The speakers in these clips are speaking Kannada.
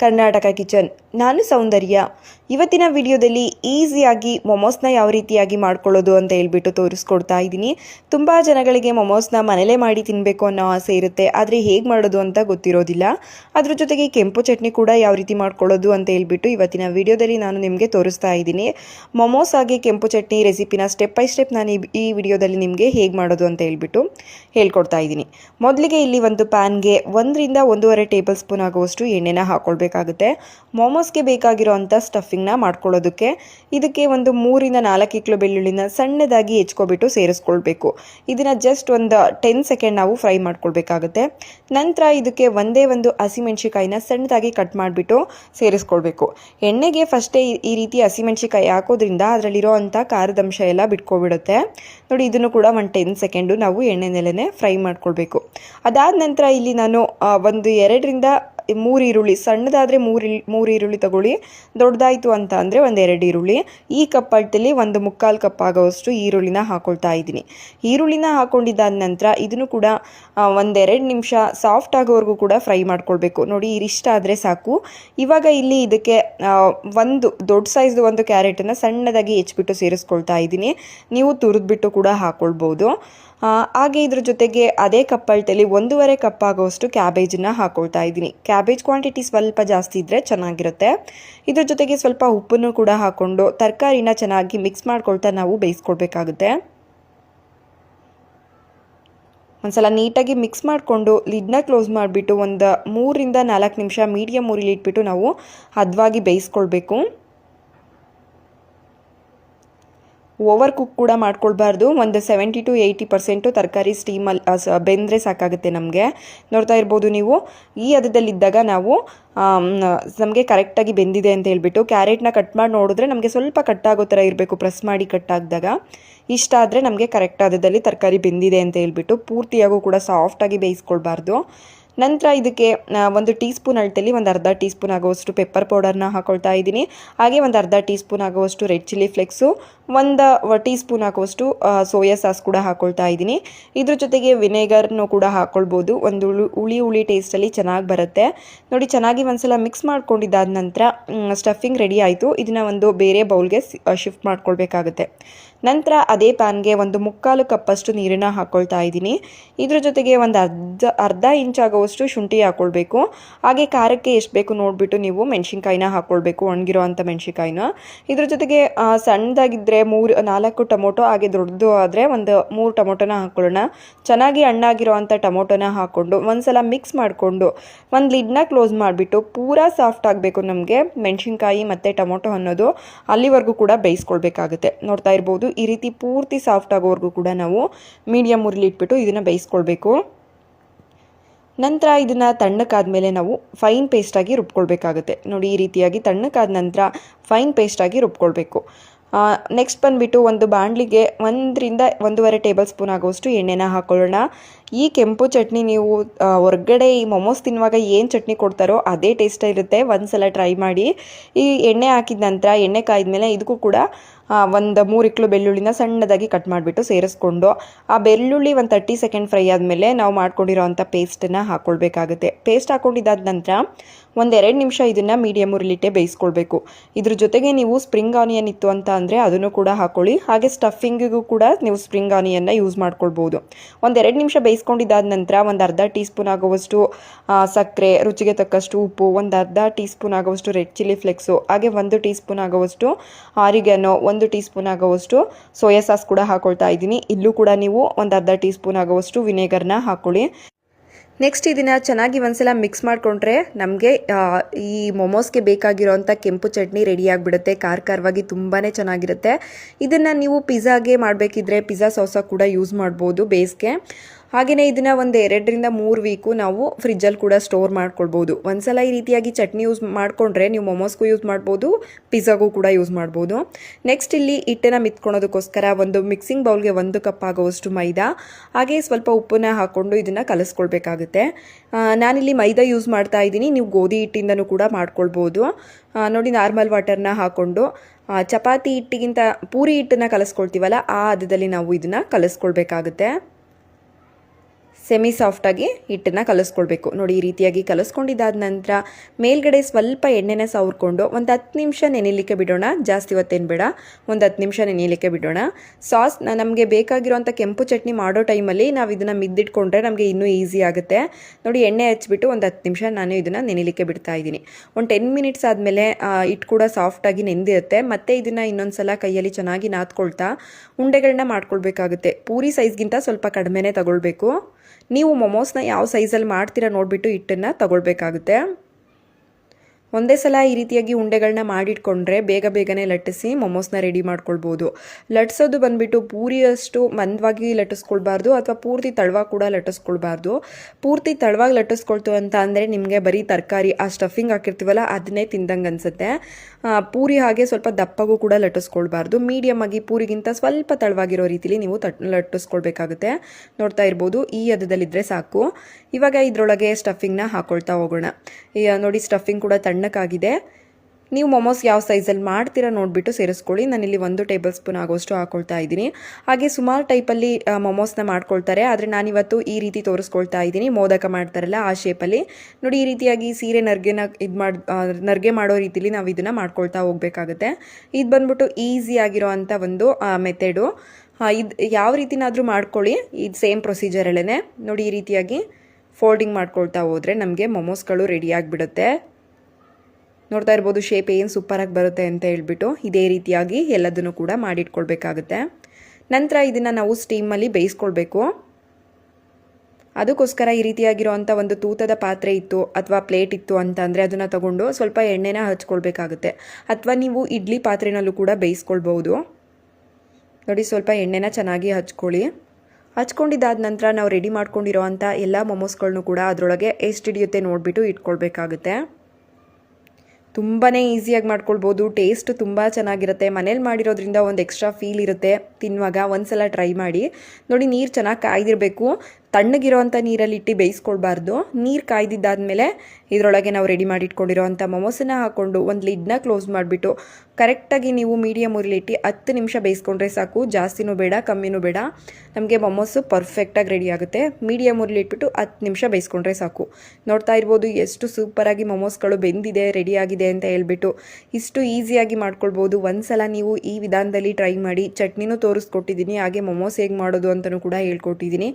Karnataka kitchen. ನಾನು ಸೌಂದರ್ಯ. ಇವತ್ತಿನ ವಿಡಿಯೋದಲ್ಲಿ ಈಸಿಯಾಗಿ ಮೊಮೋಸ್ನ ಯಾವ ರೀತಿಯಾಗಿ ಮಾಡ್ಕೊಳ್ಳೋದು ಅಂತ ಹೇಳ್ಬಿಟ್ಟು ತೋರಿಸ್ಕೊಡ್ತಾ ಇದ್ದೀನಿ. ತುಂಬ ಜನಗಳಿಗೆ ಮೊಮೋಸ್ನ ಮನೇಲೇ ಮಾಡಿ ತಿನ್ನಬೇಕು ಅನ್ನೋ ಆಸೆ ಇರುತ್ತೆ. ಆದರೆ ಹೇಗೆ ಮಾಡೋದು ಅಂತ ಗೊತ್ತಿರೋದಿಲ್ಲ. ಅದ್ರ ಜೊತೆಗೆ ಕೆಂಪು ಚಟ್ನಿ ಕೂಡ ಯಾವ ರೀತಿ ಮಾಡ್ಕೊಳ್ಳೋದು ಅಂತ ಹೇಳ್ಬಿಟ್ಟು ಇವತ್ತಿನ ವಿಡಿಯೋದಲ್ಲಿ ನಾನು ನಿಮಗೆ ತೋರಿಸ್ತಾ ಇದ್ದೀನಿ. ಮೊಮೋಸ್ ಆಗಿ ಕೆಂಪು ಚಟ್ನಿ ರೆಸಿಪಿನ ಸ್ಟೆಪ್ ಬೈ ಸ್ಟೆಪ್ ನಾನು ಈ- ವಿಡಿಯೋದಲ್ಲಿ ನಿಮಗೆ ಹೇಗೆ ಮಾಡೋದು ಅಂತ ಹೇಳ್ಬಿಟ್ಟು ಹೇಳ್ಕೊಡ್ತಾ ಇದ್ದೀನಿ. ಮೊದಲಿಗೆ ಇಲ್ಲಿ ಒಂದು ಪ್ಯಾನ್ಗೆ ಒಂದರಿಂದ ಒಂದೂವರೆ ಟೇಬಲ್ ಸ್ಪೂನ್ ಆಗುವಷ್ಟು ಎಣ್ಣೆನ ಹಾಕ್ಕೊಳ್ಬೇಕಾಗುತ್ತೆ ಮೊಮೋಸ್ಗೆ ಬೇಕಾಗಿರೋ ಅಂಥ ಸ್ಟಫಿಂಗ್ನ ಮಾಡ್ಕೊಳ್ಳೋದಕ್ಕೆ. ಇದಕ್ಕೆ ಒಂದು ಮೂರಿಂದ ನಾಲ್ಕು ಇಕ್ಲು ಬೆಳ್ಳುಳ್ಳಿನ ಸಣ್ಣದಾಗಿ ಹೆಚ್ಕೊಬಿಟ್ಟು ಸೇರಿಸ್ಕೊಳ್ಬೇಕು. ಇದನ್ನು ಜಸ್ಟ್ ಒಂದು ಟೆನ್ ಸೆಕೆಂಡ್ ನಾವು ಫ್ರೈ ಮಾಡ್ಕೊಳ್ಬೇಕಾಗುತ್ತೆ. ನಂತರ ಇದಕ್ಕೆ ಒಂದೇ ಒಂದು ಹಸಿಮೆಣ್ಸಿಕಾಯಿನ ಸಣ್ಣದಾಗಿ ಕಟ್ ಮಾಡಿಬಿಟ್ಟು ಸೇರಿಸ್ಕೊಳ್ಬೇಕು. ಎಣ್ಣೆಗೆ ಫಸ್ಟೇ ಈ- ರೀತಿ ಹಸಿಮೆಣ್ಸಿಕಾಯಿ ಹಾಕೋದ್ರಿಂದ ಅದರಲ್ಲಿರೋ ಅಂಥ ಖಾರದ ಅಂಶ ಎಲ್ಲ ಬಿಟ್ಕೊಬಿಡುತ್ತೆ. ನೋಡಿ, ಇದನ್ನು ಕೂಡ ಒಂದು ಟೆನ್ ಸೆಕೆಂಡು ನಾವು ಎಣ್ಣೆನಲ್ಲೇ ಫ್ರೈ ಮಾಡ್ಕೊಳ್ಬೇಕು. ಅದಾದ ನಂತರ ಇಲ್ಲಿ ನಾನು ಒಂದು ಎರಡರಿಂದ ಮೂರು ಈರುಳ್ಳಿ, ಸಣ್ಣದಾದರೆ ಮೂರು ಮೂರು ಈರುಳ್ಳಿ ತಗೊಳ್ಳಿ, ದೊಡ್ಡದಾಯಿತು ಅಂತ ಅಂದರೆ ಒಂದು ಎರಡು ಈರುಳ್ಳಿ. ಈ ಕಪ್ ಅಟ್ಟಲ್ಲಿ ಒಂದು ಮುಕ್ಕಾಲು ಕಪ್ ಆಗೋವಷ್ಟು ಈರುಳ್ಳಿನ ಹಾಕೊಳ್ತಾ ಇದ್ದೀನಿ. ಈರುಳ್ಳಿನ ಹಾಕೊಂಡಿದ್ದಾದ ನಂತರ ಇದನ್ನು ಕೂಡ ಒಂದೆರಡು ನಿಮಿಷ ಸಾಫ್ಟ್ ಆಗೋವರೆಗೂ ಕೂಡ ಫ್ರೈ ಮಾಡ್ಕೊಳ್ಬೇಕು. ನೋಡಿ ಇಷ್ಟ ಆದರೆ ಸಾಕು. ಇವಾಗ ಇಲ್ಲಿ ಇದಕ್ಕೆ ಒಂದು ದೊಡ್ಡ ಸೈಜ್ದು ಒಂದು ಕ್ಯಾರೆಟನ್ನು ಸಣ್ಣದಾಗಿ ಹೆಚ್ಚಿಬಿಟ್ಟು ಸೇರಿಸ್ಕೊಳ್ತಾ ಇದ್ದೀನಿ. ನೀವು ತುರಿದ್ಬಿಟ್ಟು ಕೂಡ ಹಾಕ್ಕೊಳ್ಬೋದು ಹಾಗೆ ಇದ್ರ ಜೊತೆಗೆ ಅದೇ ಕಪ್ ಅಳತೆಲಿ ಒಂದೂವರೆ ಕಪ್ ಆಗೋವಷ್ಟು ಕ್ಯಾಬೇಜನ್ನ ಹಾಕೊಳ್ತಾ ಇದ್ದೀನಿ. ಕ್ಯಾಬೇಜ್ ಕ್ವಾಂಟಿಟಿ ಸ್ವಲ್ಪ ಜಾಸ್ತಿ ಇದ್ದರೆ ಚೆನ್ನಾಗಿರುತ್ತೆ. ಇದ್ರ ಜೊತೆಗೆ ಸ್ವಲ್ಪ ಉಪ್ಪನ್ನು ಕೂಡ ಹಾಕ್ಕೊಂಡು ತರಕಾರಿನ ಚೆನ್ನಾಗಿ ಮಿಕ್ಸ್ ಮಾಡ್ಕೊಳ್ತಾ ನಾವು ಬೇಯಿಸ್ಕೊಳ್ಬೇಕಾಗುತ್ತೆ ಒಂದ್ಸಲ ನೀಟಾಗಿ ಮಿಕ್ಸ್ ಮಾಡಿಕೊಂಡು ಲಿಡ್ನ ಕ್ಲೋಸ್ ಮಾಡಿಬಿಟ್ಟು ಒಂದು ಮೂರಿಂದ ನಾಲ್ಕು ನಿಮಿಷ ಮೀಡಿಯಮ್ ಊರಿಲಿ ಇಟ್ಬಿಟ್ಟು ನಾವು ಹದವಾಗಿ ಬೇಯಿಸ್ಕೊಳ್ಬೇಕು. ಓವರ್ ಕುಕ್ ಕೂಡ ಮಾಡ್ಕೊಳ್ಬಾರ್ದು. ಒಂದು ಸೆವೆಂಟಿ ಟು ಏಯ್ಟಿ ಪರ್ಸೆಂಟು ತರಕಾರಿ ಸ್ಟೀಮಲ್ಲಿ ಬೆಂದರೆ ಸಾಕಾಗುತ್ತೆ ನಮಗೆ. ನೋಡ್ತಾ ಇರ್ಬೋದು ನೀವು. ಈ ಹದದಲ್ಲಿದ್ದಾಗ ನಾವು ನಮಗೆ ಕರೆಕ್ಟಾಗಿ ಬೆಂದಿದೆ ಅಂತ ಹೇಳಿಬಿಟ್ಟು ಕ್ಯಾರೆಟ್ನ ಕಟ್ ಮಾಡಿ ನೋಡಿದ್ರೆ ನಮಗೆ ಸ್ವಲ್ಪ ಕಟ್ ಆಗೋ ಥರ ಇರಬೇಕು ಪ್ರೆಸ್ ಮಾಡಿ ಕಟ್ ಆಗಿದಾಗ ಇಷ್ಟ ಆದರೆ ನಮಗೆ ಕರೆಕ್ಟ್ ಆದದಲ್ಲಿ ತರಕಾರಿ ಬೆಂದಿದೆ ಅಂತ ಹೇಳಿಬಿಟ್ಟು ಪೂರ್ತಿಯಾಗೂ ಕೂಡ ಸಾಫ್ಟಾಗಿ ಬೇಯಿಸ್ಕೊಳ್ಬಾರ್ದು. ನಂತರ ಇದಕ್ಕೆ ಒಂದು ಟೀ ಸ್ಪೂನ್ ಅಳತೆಯಲ್ಲಿ ಒಂದು ಅರ್ಧ ಟೀ ಸ್ಪೂನ್ ಆಗುವಷ್ಟು ಪೆಪ್ಪರ್ ಪೌಡರ್ನ ಹಾಕೊಳ್ತಾ ಇದ್ದೀನಿ. ಹಾಗೆ ಒಂದು ಅರ್ಧ ಟೀ ಸ್ಪೂನ್ ಆಗುವಷ್ಟು ರೆಡ್ ಚಿಲ್ಲಿ ಫ್ಲೆಕ್ಸು ಒಂದು ಟೀ ಸ್ಪೂನ್ ಹಾಕುವಷ್ಟು ಸೋಯಾ ಸಾಸ್ ಕೂಡ ಹಾಕೊಳ್ತಾ ಇದ್ದೀನಿ. ಇದ್ರ ಜೊತೆಗೆ ವಿನೆಗರ್ನು ಕೂಡ ಹಾಕೊಳ್ಬೋದು. ಒಂದು ಹುಳಿ ಹುಳಿ ಟೇಸ್ಟಲ್ಲಿ ಚೆನ್ನಾಗಿ ಬರುತ್ತೆ. ನೋಡಿ, ಚೆನ್ನಾಗಿ ಒಂದ್ಸಲ ಮಿಕ್ಸ್ ಮಾಡ್ಕೊಂಡಿದ್ದಾದ ನಂತರ ಸ್ಟಫಿಂಗ್ ರೆಡಿ ಆಯಿತು. ಇದನ್ನು ಒಂದು ಬೇರೆ ಬೌಲ್ಗೆ ಶಿಫ್ಟ್ ಮಾಡ್ಕೊಳ್ಬೇಕಾಗುತ್ತೆ. ನಂತರ ಅದೇ ಪ್ಯಾನ್ಗೆ ಒಂದು ಮುಕ್ಕಾಲು ಕಪ್ಪಷ್ಟು ನೀರನ್ನು ಹಾಕ್ಕೊಳ್ತಾ ಇದ್ದೀನಿ. ಇದ್ರ ಜೊತೆಗೆ ಒಂದು ಅರ್ಧ ಅರ್ಧ ಇಂಚ್ ಆಗುವಷ್ಟು ಶುಂಠಿ ಹಾಕ್ಕೊಳ್ಬೇಕು ಹಾಗೆ ಖಾರಕ್ಕೆ ಎಷ್ಟು ಬೇಕು ನೋಡಿಬಿಟ್ಟು ನೀವು ಮೆಣಸಿನ್ಕಾಯಿನ ಹಾಕ್ಕೊಳ್ಬೇಕು ಒಣಗಿರೋ ಅಂಥ ಮೆಣಸಿನ್ಕಾಯಿನ. ಇದ್ರ ಜೊತೆಗೆ ಸಣ್ಣದಾಗಿದ್ದರೆ ಮೂರು, ನಾಲ್ಕು ಟೊಮೊಟೊ, ಹಾಗೆ ದೊಡ್ಡದು ಆದರೆ ಒಂದು ಮೂರು ಟೊಮೊಟೊನ ಹಾಕ್ಕೊಳ್ಳೋಣ ಚೆನ್ನಾಗಿ ಹಣ್ಣಾಗಿರೋ ಅಂಥ ಟೊಮೊಟೊನ ಹಾಕ್ಕೊಂಡು ಒಂದ್ಸಲ ಮಿಕ್ಸ್ ಮಾಡಿಕೊಂಡು ಒಂದು ಲಿಡ್ನ ಕ್ಲೋಸ್ ಮಾಡಿಬಿಟ್ಟು ಪೂರಾ ಸಾಫ್ಟ್ ಆಗಬೇಕು ನಮಗೆ ಮೆಣಸಿನ್ಕಾಯಿ ಮತ್ತು ಟೊಮೊಟೊ ಅನ್ನೋದು. ಅಲ್ಲಿವರೆಗೂ ಕೂಡ ಬೇಯಿಸ್ಕೊಳ್ಬೇಕಾಗುತ್ತೆ. ನೋಡ್ತಾ ಇರ್ಬೋದು. ಈ ರೀತಿ ಪೂರ್ತಿ ಸಾಫ್ಟ್ ಆಗೋವರೆಗೂ ಕೂಡ ನಾವು ಮೀಡಿಯಮ್ ಉರಿಲಿ ಇಟ್ಬಿಟ್ಟು ಇದನ್ನು ಬೇಯಿಸ್ಕೊಳ್ಬೇಕು. ನಂತರ ಇದನ್ನು ತಣ್ಣಕ್ಕಾದ್ಮೇಲೆ ನಾವು ಫೈನ್ ಪೇಸ್ಟಾಗಿ ರುಬ್ಕೊಳ್ಬೇಕಾಗುತ್ತೆ. ನೋಡಿ, ಈ ರೀತಿಯಾಗಿ ತಣ್ಣಕ್ಕಾದ ನಂತರ ಫೈನ್ ಪೇಸ್ಟಾಗಿ ರುಬ್ಕೊಳ್ಬೇಕು. ನೆಕ್ಸ್ಟ್ ಬಂದುಬಿಟ್ಟು ಒಂದು ಬಾಣಲಿಗೆ ಒಂದರಿಂದ ಒಂದೂವರೆ ಟೇಬಲ್ ಸ್ಪೂನ್ ಆಗುವಷ್ಟು ಎಣ್ಣೆನ ಹಾಕೊಳ್ಳೋಣ. ಈ ಕೆಂಪು ಚಟ್ನಿ ನೀವು ಹೊರಗಡೆ ಈ ಮೊಮೋಸ್ ತಿನ್ನುವಾಗ ಏನು ಚಟ್ನಿ ಕೊಡ್ತಾರೋ ಅದೇ ಟೇಸ್ಟ್ ಇರುತ್ತೆ. ಒಂದ್ಸಲ ಟ್ರೈ ಮಾಡಿ. ಈ ಎಣ್ಣೆ ಹಾಕಿದ ನಂತರ, ಎಣ್ಣೆ ಕಾಯ್ದ್ಮೇಲೆ ಇದಕ್ಕೂ ಕೂಡ ಒಂದು ಮೂರು ಇಕ್ಳು ಬೆಳ್ಳುಳ್ಳಿನ ಸಣ್ಣದಾಗಿ ಕಟ್ ಮಾಡಿಬಿಟ್ಟು ಸೇರಿಸ್ಕೊಂಡು, ಆ ಬೆಳ್ಳುಳ್ಳಿ ಒಂದು ತರ್ಟಿ ಸೆಕೆಂಡ್ ಫ್ರೈ ಆದಮೇಲೆ ನಾವು ಮಾಡ್ಕೊಂಡಿರೋ ಅಂಥ ಪೇಸ್ಟನ್ನು ಹಾಕ್ಕೊಳ್ಬೇಕಾಗುತ್ತೆ ಪೇಸ್ಟ್ ಹಾಕ್ಕೊಂಡಿದ್ದಾದ ನಂತರ ಒಂದೆರಡು ನಿಮಿಷ ಇದನ್ನು ಮೀಡಿಯಮ್ ಉರಿಲಿಟ್ಟೆ ಬೇಯಿಸ್ಕೊಳ್ಬೇಕು. ಇದ್ರ ಜೊತೆಗೆ ನೀವು ಸ್ಪ್ರಿಂಗ್ ಆನಿಯನ್ ಇತ್ತು ಅಂತ ಅಂದರೆ ಅದನ್ನು ಕೂಡ ಹಾಕ್ಕೊಳ್ಳಿ ಹಾಗೆ ಸ್ಟಫಿಂಗಿಗೂ ಕೂಡ ನೀವು ಸ್ಪ್ರಿಂಗ್ ಆನಿಯನ್ನ ಯೂಸ್ ಮಾಡ್ಕೊಳ್ಬೋದು. ಒಂದೆರಡು ನಿಮಿಷ ಬೇಯಿಸ್ಕೊಂಡಿದ್ದಾದ ನಂತರ ಒಂದು ಅರ್ಧ ಟೀ ಸ್ಪೂನ್ ಆಗುವಷ್ಟು ಸಕ್ಕರೆ, ರುಚಿಗೆ ತಕ್ಕಷ್ಟು ಉಪ್ಪು, ಒಂದು ಅರ್ಧ ಟೀ ಸ್ಪೂನ್ ಆಗುವಷ್ಟು ರೆಡ್ ಚಿಲ್ಲಿ ಫ್ಲೆಕ್ಸು ಹಾಗೆ ಒಂದು ಟೀ ಸ್ಪೂನ್ ಆಗುವಷ್ಟು ಆರಿಗನೋ, ಒಂದು ಟೀ ಸ್ಪೂನ್ ಆಗುವಷ್ಟು ಸೋಯಾ ಸಾಸ್ ಕೂಡ ಹಾಕೊಳ್ತಾ ಇದ್ದೀನಿ. ಇಲ್ಲೂ ಕೂಡ ನೀವು ಒಂದು ಅರ್ಧ ಟೀ ಸ್ಪೂನ್ ಆಗುವಷ್ಟು ವಿನೆಗರ್ನ ಹಾಕ್ಕೊಳ್ಳಿ ನೆಕ್ಸ್ಟ್ ಇದನ್ನು ಚೆನ್ನಾಗಿ ಒಂದ್ಸಲ ಮಿಕ್ಸ್ ಮಾಡಿಕೊಂಡ್ರೆ ನಮಗೆ ಈ ಮೊಮೋಸ್ಗೆ ಬೇಕಾಗಿರೋಂಥ ಕೆಂಪು ಚಟ್ನಿ ರೆಡಿ ಆಗಿಬಿಡುತ್ತೆ. ಖಾರ ಖಾರವಾಗಿ ತುಂಬಾ ಚೆನ್ನಾಗಿರುತ್ತೆ. ಇದನ್ನು ನೀವು ಪಿಜ್ಜಾಗೆ ಮಾಡಬೇಕಿದ್ರೆ ಪಿಜ್ಜಾ ಸಾಸ ಕೂಡ ಯೂಸ್ ಮಾಡ್ಬೋದು ಬೇಸ್ಗೆ. ಹಾಗೆಯೇ ಇದನ್ನು ಒಂದು ಎರಡರಿಂದ ಮೂರು ವೀಕು ನಾವು ಫ್ರಿಜ್ಜಲ್ಲಿ ಕೂಡ ಸ್ಟೋರ್ ಮಾಡ್ಕೊಳ್ಬೋದು. ಒಂದ್ಸಲ ಈ ರೀತಿಯಾಗಿ ಚಟ್ನಿ ಯೂಸ್ ಮಾಡಿಕೊಂಡ್ರೆ ನೀವು ಮೊಮೋಸ್ಗೂ ಯೂಸ್ ಮಾಡ್ಬೋದು ಪಿಜ್ಜಾಗೂ ಕೂಡ ಯೂಸ್ ಮಾಡ್ಬೋದು. ನೆಕ್ಸ್ಟ್ ಇಲ್ಲಿ ಹಿಟ್ಟನ್ನು ಮಿತ್ಕೊಳೋದಕ್ಕೋಸ್ಕರ ಒಂದು ಮಿಕ್ಸಿಂಗ್ ಬೌಲ್ಗೆ ಒಂದು ಕಪ್ ಆಗುವಷ್ಟು ಮೈದಾ, ಹಾಗೆ ಸ್ವಲ್ಪ ಉಪ್ಪನ್ನ ಹಾಕ್ಕೊಂಡು ಇದನ್ನು ಕಲಿಸ್ಕೊಳ್ಬೇಕಾಗುತ್ತೆ. ನಾನಿಲ್ಲಿ ಮೈದಾ ಯೂಸ್ ಮಾಡ್ತಾ ಇದ್ದೀನಿ. ನೀವು ಗೋಧಿ ಹಿಟ್ಟಿಂದನೂ ಕೂಡ ಮಾಡ್ಕೊಳ್ಬೋದು. ನೋಡಿ ನಾರ್ಮಲ್ ವಾಟರ್ನ ಹಾಕ್ಕೊಂಡು ಚಪಾತಿ ಹಿಟ್ಟಿಗಿಂತ ಪೂರಿ ಹಿಟ್ಟನ್ನು ಕಲಿಸ್ಕೊಳ್ತೀವಲ್ಲ, ಆ ಹದದಲ್ಲಿ ನಾವು ಇದನ್ನು ಕಲಿಸ್ಕೊಳ್ಬೇಕಾಗುತ್ತೆ. ಸೆಮಿ ಸಾಫ್ಟಾಗಿ ಹಿಟ್ಟನ್ನು ಕಲಿಸ್ಕೊಳ್ಬೇಕು. ನೋಡಿ, ಈ ರೀತಿಯಾಗಿ ಕಲಿಸ್ಕೊಂಡಿದ್ದಾದ ನಂತರ ಮೇಲ್ಗಡೆ ಸ್ವಲ್ಪ ಎಣ್ಣೆನ ಸವರ್ಕೊಂಡು ಒಂದು ಹತ್ತು ನಿಮಿಷ ನೆನೆಯಲಿಕ್ಕೆ ಬಿಡೋಣ. ಜಾಸ್ತಿ ಹೊತ್ತೇನು ಬೇಡ. ಒಂದು ಹತ್ತು ನಿಮಿಷ ನೆನೆಯಲಿಕ್ಕೆ ಬಿಡೋಣ. ಸಾಸ್ ನಮಗೆ ಬೇಕಾಗಿರೋಂಥ ಕೆಂಪು ಚಟ್ನಿ ಮಾಡೋ ಟೈಮಲ್ಲಿ ನಾವು ಇದನ್ನು ಮಿದ್ದಿಟ್ಕೊಂಡ್ರೆ ನಮಗೆ ಇನ್ನೂ ಈಸಿ ಆಗುತ್ತೆ. ನೋಡಿ, ಎಣ್ಣೆ ಹಚ್ಬಿಟ್ಟು ಒಂದು ಹತ್ತು ನಿಮಿಷ ನಾನು ಇದನ್ನು ನೆನೆಯಲಿಕ್ಕೆ ಬಿಡ್ತಾ ಇದ್ದೀನಿ. ಒಂದು ಟೆನ್ ಮಿನಿಟ್ಸ್ ಆದಮೇಲೆ ಹಿಟ್ಟು ಕೂಡ ಸಾಫ್ಟಾಗಿ ನೆಂದಿರುತ್ತೆ. ಮತ್ತೆ ಇದನ್ನು ಇನ್ನೊಂದು ಸಲ ಕೈಯಲ್ಲಿ ಚೆನ್ನಾಗಿ ನಾದ್ಕೊಳ್ತಾ ಉಂಡೆಗಳನ್ನ ಮಾಡ್ಕೊಳ್ಬೇಕಾಗುತ್ತೆ. ಪೂರಿ ಸೈಜ್ಗಿಂತ ಸ್ವಲ್ಪ ಕಡಿಮೆನೇ ತಗೊಳ್ಬೇಕು. ನೀವು ಮೊಮೋಸ್ನ ಯಾವ ಸೈಜಲ್ಲಿ ಮಾಡ್ತೀರಾ ನೋಡಿಬಿಟ್ಟು ಹಿಟ್ಟನ್ನು ತಗೊಳ್ಬೇಕಾಗುತ್ತೆ. ಒಂದೇ ಸಲ ಈ ರೀತಿಯಾಗಿ ಉಂಡೆಗಳನ್ನ ಮಾಡಿಟ್ಕೊಂಡ್ರೆ ಬೇಗ ಬೇಗನೆ ಲಟ್ಟಿಸಿ ಮೊಮೋಸ್ನ ರೆಡಿ ಮಾಡ್ಕೊಳ್ಬೋದು. ಲಟ್ಸೋದು ಬಂದುಬಿಟ್ಟು ಪೂರಿಯಷ್ಟು ಮಂದವಾಗಿ ಲಟ್ಟಿಸ್ಕೊಳ್ಬಾರ್ದು ಅಥವಾ ಪೂರ್ತಿ ತಳವಾಗಿ ಕೂಡ ಲಟ್ಟಿಸ್ಕೊಳ್ಬಾರ್ದು. ಪೂರ್ತಿ ತಳವಾಗಿ ಲಟ್ಟಿಸ್ಕೊಳ್ತು ಅಂತ ಅಂದರೆ ನಿಮಗೆ ಬರೀ ತರಕಾರಿ, ಆ ಸ್ಟಫಿಂಗ್ ಹಾಕಿರ್ತೀವಲ್ಲ ಅದನ್ನೇ ತಿಂದಂಗೆ ಅನಿಸುತ್ತೆ. ಪೂರಿ ಹಾಗೆ ಸ್ವಲ್ಪ ದಪ್ಪಗೂ ಕೂಡ ಲಟ್ಟಿಸ್ಕೊಳ್ಬಾರ್ದು. ಮೀಡಿಯಮ್ ಆಗಿ ಪೂರಿಗಿಂತ ಸ್ವಲ್ಪ ತಳವಾಗಿರೋ ರೀತಿಲಿ ನೀವು ತಟ್, ಲಟ್ಟಿಸ್ಕೊಳ್ಬೇಕಾಗುತ್ತೆ. ನೋಡ್ತಾ ಇರ್ಬೋದು, ಈ ಹದದಲ್ಲಿದ್ದರೆ ಸಾಕು. ಇವಾಗ ಇದರೊಳಗೆ ಸ್ಟಫಿಂಗ್ನ ಹಾಕೊಳ್ತಾ ಹೋಗೋಣ. ನೋಡಿ ಸ್ಟಫಿಂಗ್ ಕೂಡ ತಣ್ಣಕ್ಕಾಗಿದೆ ನೀವು ಮೊಮೋಸ್ ಯಾವ ಸೈಜಲ್ಲಿ ಮಾಡ್ತೀರಾ ನೋಡಿಬಿಟ್ಟು ಸೇರಿಸ್ಕೊಳ್ಳಿ. ನಾನಿಲ್ಲಿ ಒಂದು ಟೇಬಲ್ ಸ್ಪೂನ್ ಆಗೋಷ್ಟು ಹಾಕೊಳ್ತಾ ಇದ್ದೀನಿ. ಹಾಗೆ ಸುಮಾರು ಟೈಪಲ್ಲಿ ಮೊಮೋಸ್ನ ಮಾಡ್ಕೊಳ್ತಾರೆ. ಆದರೆ ನಾನಿವತ್ತು ಈ ರೀತಿ ತೋರಿಸ್ಕೊಳ್ತಾ ಇದ್ದೀನಿ. ಮೋದಕ ಮಾಡ್ತಾರಲ್ಲ ಆ ಶೇಪಲ್ಲಿ. ನೋಡಿ, ಈ ರೀತಿಯಾಗಿ ಸೀರೆ ನರ್ಗೆನ ಇದು ಮಾಡಿ ನರ್ಗೆ ಮಾಡೋ ರೀತಿಲಿ ನಾವು ಇದನ್ನು ಮಾಡ್ಕೊಳ್ತಾ ಹೋಗಬೇಕಾಗುತ್ತೆ. ಇದು ಬಂದ್ಬಿಟ್ಟು ಆಗಿರೋ ಅಂಥ ಒಂದು ಮೆಥೆಡು. ಇದು ಯಾವ ರೀತಿನಾದರೂ ಮಾಡ್ಕೊಳ್ಳಿ. ಇದು ಸೇಮ್ ಪ್ರೊಸೀಜರಲ್ಲೇ ನೋಡಿ, ಈ ರೀತಿಯಾಗಿ ಫೋಲ್ಡಿಂಗ್ ಮಾಡ್ಕೊಳ್ತಾ ಹೋದರೆ ನಮಗೆ ಮೊಮೋಸ್ಗಳು ರೆಡಿ ಆಗಿಬಿಡುತ್ತೆ. ನೋಡ್ತಾ ಇರ್ಬೋದು ಶೇಪ್ ಏನು ಸೂಪರಾಗಿ ಬರುತ್ತೆ ಅಂತ ಹೇಳ್ಬಿಟ್ಟು ಇದೇ ರೀತಿಯಾಗಿ ಎಲ್ಲದನ್ನು ಕೂಡ ಮಾಡಿಟ್ಕೊಳ್ಬೇಕಾಗುತ್ತೆ. ನಂತರ ಇದನ್ನು ನಾವು ಸ್ಟೀಮಲ್ಲಿ ಬೇಯಿಸ್ಕೊಳ್ಬೇಕು. ಅದಕ್ಕೋಸ್ಕರ ಈ ರೀತಿಯಾಗಿರೋವಂಥ ಒಂದು ತೂತದ ಪಾತ್ರೆ ಇತ್ತು ಅಥವಾ ಪ್ಲೇಟ್ ಇತ್ತು ಅಂತ ಅಂದರೆ ಅದನ್ನು ತಗೊಂಡು ಸ್ವಲ್ಪ ಎಣ್ಣೆನ ಹಚ್ಕೊಳ್ಬೇಕಾಗುತ್ತೆ. ಅಥವಾ ನೀವು ಇಡ್ಲಿ ಪಾತ್ರೆನಲ್ಲೂ ಕೂಡ ಬೇಯಿಸ್ಕೊಳ್ಬೋದು ನೋಡಿ, ಸ್ವಲ್ಪ ಎಣ್ಣೆನ ಚೆನ್ನಾಗಿ ಹಚ್ಕೊಳ್ಳಿ. ಹಚ್ಕೊಂಡಿದ್ದಾದ ನಂತರ ನಾವು ರೆಡಿ ಮಾಡ್ಕೊಂಡಿರೋ ಅಂಥ ಎಲ್ಲ ಮೊಮೋಸ್ಗಳನ್ನೂ ಕೂಡ ಅದರೊಳಗೆ ಎಷ್ಟು ಹಿಡಿಯುತ್ತೆ ನೋಡಿಬಿಟ್ಟು ಇಟ್ಕೊಳ್ಬೇಕಾಗುತ್ತೆ. ತುಂಬಾ ಈಸಿಯಾಗಿ ಮಾಡ್ಕೊಳ್ಬೋದು. ಟೇಸ್ಟ್ ತುಂಬ ಚೆನ್ನಾಗಿರುತ್ತೆ. ಮನೇಲಿ ಮಾಡಿರೋದ್ರಿಂದ ಒಂದು ಎಕ್ಸ್ಟ್ರಾ ಫೀಲ್ ಇರುತ್ತೆ. ತಿನ್ನುವಾಗ ಒಂದ್ಸಲ ಟ್ರೈ ಮಾಡಿ. ನೋಡಿ ನೀರು ಚೆನ್ನಾಗಿ ಕಾಯ್ದಿರಬೇಕು. ತಣ್ಣಗಿರೋವಂಥ ನೀರಲ್ಲಿ ಇಟ್ಟು ಬೇಯಿಸ್ಕೊಳ್ಬಾರ್ದು. ನೀರು ಕಾಯ್ದಿದ್ದಾದಮೇಲೆ ಇದರೊಳಗೆ ನಾವು ರೆಡಿ ಮಾಡಿ ಇಟ್ಕೊಂಡಿರೋವಂಥ ಮೊಮೋಸನ್ನ ಹಾಕ್ಕೊಂಡು ಒಂದು ಲಿಡ್ನ ಕ್ಲೋಸ್ ಮಾಡಿಬಿಟ್ಟು ಕರೆಕ್ಟಾಗಿ ನೀವು ಮೀಡಿಯಮ್ ಉರಿಲಿಟ್ಟು ಹತ್ತು ನಿಮಿಷ ಬೇಯಿಸ್ಕೊಂಡ್ರೆ ಸಾಕು. ಜಾಸ್ತಿನೂ ಬೇಡ, ಕಮ್ಮಿನೂ ಬೇಡ. ನಮಗೆ ಮೊಮೋಸು ಪರ್ಫೆಕ್ಟಾಗಿ ರೆಡಿ ಆಗುತ್ತೆ. ಮೀಡಿಯಮ್ ಉರಿಲಿಟ್ಬಿಟ್ಟು ಹತ್ತು ನಿಮಿಷ ಬೇಯಿಸ್ಕೊಂಡ್ರೆ ಸಾಕು. ನೋಡ್ತಾ ಇರ್ಬೋದು ಎಷ್ಟು ಸೂಪರಾಗಿ ಮೊಮೋಸ್ಗಳು ಬೆಂದಿದೆ ರೆಡಿ ಆಗಿದೆ ಅಂತ ಹೇಳ್ಬಿಟ್ಟು ಇಷ್ಟು ಈಸಿಯಾಗಿ ಮಾಡ್ಕೊಳ್ಬೋದು. ಒಂದ್ಸಲ ನೀವು ಈ ವಿಧಾನದಲ್ಲಿ ಟ್ರೈ ಮಾಡಿ ಚಟ್ನಿನೂ ತೋರಿಸ್ಕೊಟ್ಟಿದ್ದೀನಿ. ಹಾಗೆ ಮೊಮೋಸ್ ಹೇಗೆ ಮಾಡೋದು ಅಂತಲೂ ಕೂಡ ಹೇಳ್ಕೊಟ್ಟಿದ್ದೀನಿ.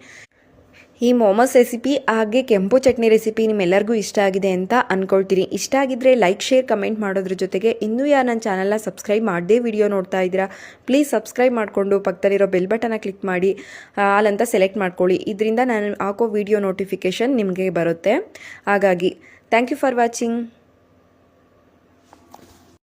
ಈ ಮೊಮೋಸ್ ರೆಸಿಪಿ ಹಾಗೆ ಕೆಂಪು ಚಟ್ನಿ ರೆಸಿಪಿ ನಿಮ್ಮೆಲ್ಲರಿಗೂ ಇಷ್ಟ ಆಗಿದೆ ಅಂತ ಅಂದ್ಕೊಳ್ತೀನಿ ಇಷ್ಟ ಆಗಿದ್ರೆ ಲೈಕ್, ಶೇರ್, ಕಮೆಂಟ್ ಮಾಡೋದ್ರ ಜೊತೆಗೆ ಇನ್ನೂ ಯಾರು ನನ್ನ ಚಾನಲ್ನ ಸಬ್ಸ್ಕ್ರೈಬ್ ಮಾಡದೇ ವಿಡಿಯೋ ನೋಡ್ತಾ ಇದ್ದೀರಾ, ಪ್ಲೀಸ್ ಸಬ್ಸ್ಕ್ರೈಬ್ ಮಾಡಿಕೊಂಡು ಪಕ್ಕದಲ್ಲಿರೋ ಬೆಲ್ ಬಟನ್ನ ಕ್ಲಿಕ್ ಮಾಡಿ ಅಲ್ಲಂತ ಸೆಲೆಕ್ಟ್ ಮಾಡ್ಕೊಳ್ಳಿ. ಇದರಿಂದ ನಾನು ಹಾಕೋ ವಿಡಿಯೋ ನೋಟಿಫಿಕೇಷನ್ ನಿಮಗೆ ಬರುತ್ತೆ. ಹಾಗಾಗಿ, ಥ್ಯಾಂಕ್ ಯು ಫಾರ್ ವಾಚಿಂಗ್.